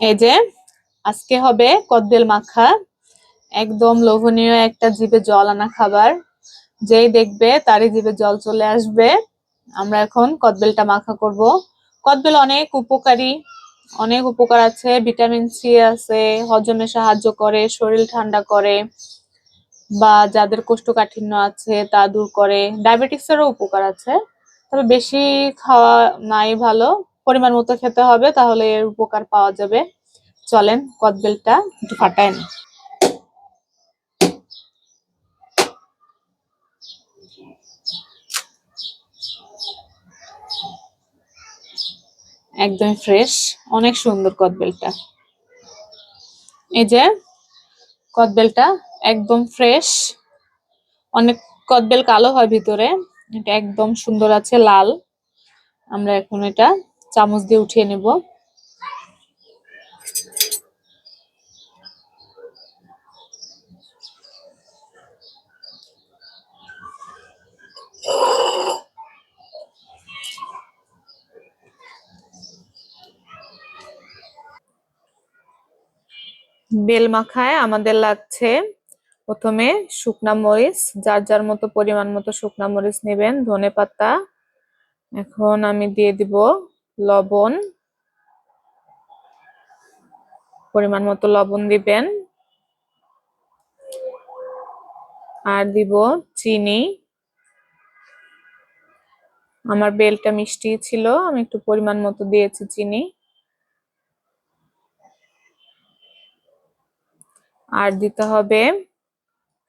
এই যে, আজকে হবে কদবেল মাখা। একদম লোভনীয় একটা জিভে জল আনা খাবার। যেই দেখবে তারই জিভে জল চলে আসবে। আমরা এখন কদবেলটা মাখা করব। কদবেল অনেক উপকারী, অনেক উপকার আছে। ভিটামিন সি আছে, হজমে সাহায্য করে, শরীর ঠান্ডা করে, বা যাদের কোষ্ঠকাঠিন্য আছে তা দূর করে। ডায়াবেটিক্সেরও উপকার আছে। তবে বেশি খাওয়া নাই ভালো। পরিমাণ মতো খেতে হবে, তাহলে এর উপকার পাওয়া যাবে। চলেন কদবেলটা একটু ফাটায় না। একদম ফ্রেশ অনেক সুন্দর কদবেলটা এই যে কদবেলটা একদম ফ্রেশ অনেক কদবেল কালো হয় ভিতরে, এটা একদম সুন্দর আছে, লাল। আমরা এখন এটা চামচ দিয়ে উঠিয়ে নেব। বেল মাখায় আমাদের লাগছে প্রথমে শুকনা মরিচ, যার যার মতো পরিমাণ মতো শুকনা মরিচ নেবেন, ধনে পাতা। এখন আমি দিয়ে দিব লবণ, পরিমাণ মতো লবণ দিবেন। আর দিব চিনি। আমার বেলটা মিষ্টি ছিল, আমি একটু পরিমাণ মতো দিয়েছি চিনি। আর দিতে হবে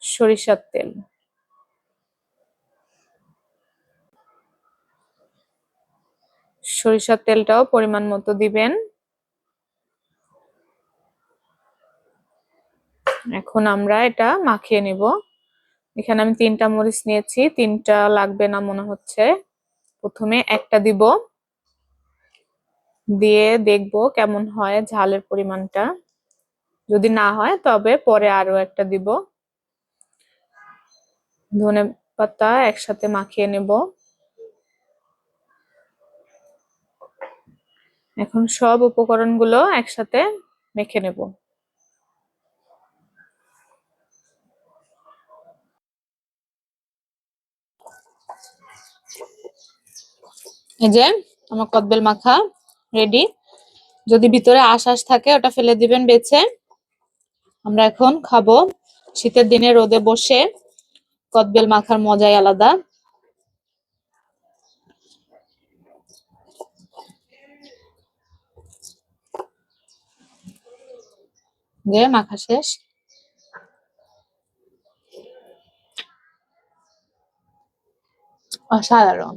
সরিষার তেল। সরিষার তেলটাও পরিমাণ মতো দিবেন। এখন আমরা এটা মাখিয়ে নিব। এখানে আমি তিনটা মরিচ নিয়েছি, তিনটা লাগবে না মনে হচ্ছে। প্রথমে একটা দিব। দিয়ে দেখব কেমন হয় ঝালের পরিমাণটা। যদি না হয়, তবে পরে আরও একটা দিব। ধনে পাতা একসাথে মাখিয়ে নেব। এখন সব উপকরণগুলো একসাথে মেখে নেব। এই যে আমার কদবেল মাখা রেডি যদি ভিতরে আশ আশ থাকে, ওটা ফেলে দিবেন বেছে। আমরা এখন খাব। শীতের দিনে রোদে বসে কদবেল মাখার মজাই আলাদা। যে মাখা শেষ। অসাধারণ।